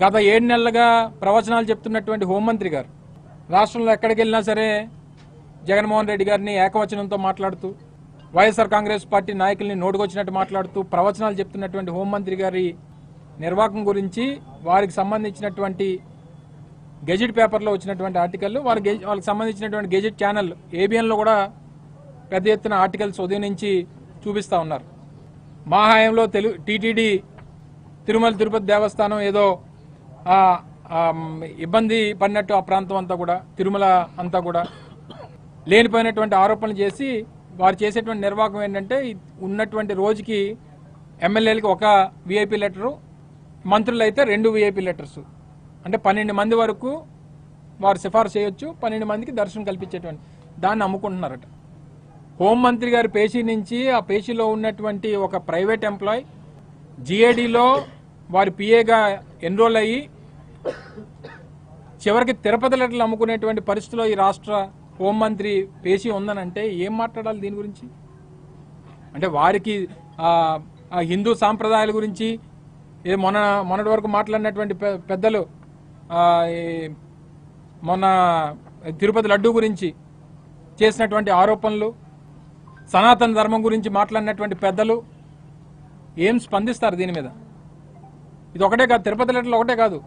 గత ఏడు నెలలుగా ప్రవచనాలు చెప్తున్నటువంటి హోంమంత్రి గారు రాష్ట్రంలో ఎక్కడికి వెళ్ళినా సరే జగన్మోహన్ రెడ్డి గారిని ఏకవచనంతో మాట్లాడుతూ వైఎస్ఆర్ కాంగ్రెస్ పార్టీ నాయకుల్ని నోటుకొచ్చినట్టు మాట్లాడుతూ ప్రవచనాలు చెప్తున్నటువంటి హోంమంత్రి గారి నిర్వాహకం గురించి వారికి సంబంధించినటువంటి గెజెట్ పేపర్లో వచ్చినటువంటి ఆర్టికల్ వారి గెజ్- వాళ్ళకి సంబంధించినటువంటి గెజెట్ ఛానల్ ఏబిఎన్లో కూడా పెద్ద ఎత్తున ఆర్టికల్స్ ఉదయం నుంచి చూపిస్తూ ఉన్నారు. మా హయాంలో తెలు టీటీడీ తిరుమల తిరుపతి దేవస్థానం ఏదో ఇబ్బంది పడినట్టు ఆ ప్రాంతం అంతా కూడా తిరుమల అంతా కూడా లేనిపోయినటువంటి ఆరోపణలు చేసి వారు చేసేటువంటి నిర్వాహకం ఏంటంటే ఉన్నటువంటి రోజుకి ఎమ్మెల్యేలకి ఒక విఐపి లెటరు మంత్రులు అయితే రెండు విఐపి లెటర్స్. అంటే పన్నెండు మంది వరకు వారు సిఫార్సు చేయొచ్చు పన్నెండు మందికి దర్శనం కల్పించేటువంటి దాన్ని అమ్ముకుంటున్నారట. హోంమంత్రి గారి పేషీ నుంచి ఆ పేషీలో ఉన్నటువంటి ఒక ప్రైవేట్ ఎంప్లాయ్ జిఏడిలో వారి పిఏగా ఎన్రోల్ అయ్యి చివరికి తిరుపతి లెటర్లు అమ్ముకునేటువంటి పరిస్థితిలో ఈ రాష్ట్ర హోంమంత్రి పేషీ ఉందనంటే ఏం మాట్లాడాలి దీని గురించి? అంటే వారికి హిందూ సాంప్రదాయాల గురించి ఏ మొన్న మొన్నటి వరకు మాట్లాడినటువంటి పెద్దలు ఈ మొన్న తిరుపతి లడ్డు గురించి చేసినటువంటి ఆరోపణలు సనాతన ధర్మం గురించి మాట్లాడినటువంటి పెద్దలు ఏం స్పందిస్తారు దీని మీద? ఇది ఒకటే కాదు తిరుపతి లెటర్లు ఒకటే కాదు.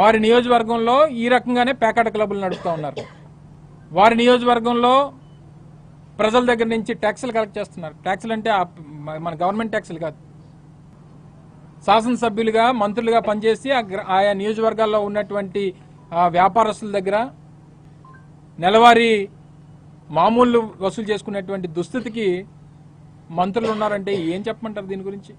వారి నియోజకవర్గంలో ఈ రకంగానే ప్యాకెట్ క్లబ్లు నడుపుతూ ఉన్నారు. వారి నియోజకవర్గంలో ప్రజల దగ్గర నుంచి ట్యాక్సులు కలెక్ట్ చేస్తున్నారు. ట్యాక్సులు అంటే మన గవర్నమెంట్ ట్యాక్సులు కాదు. శాసనసభ్యులుగా మంత్రులుగా పనిచేసి ఆయా నియోజకవర్గాల్లో ఉన్నటువంటి వ్యాపారస్తుల దగ్గర నెలవారీ మామూలు వసూలు చేసుకునేటువంటి దుస్థితికి మంత్రులు ఉన్నారంటే ఏం చెప్పమంటారు దీని గురించి?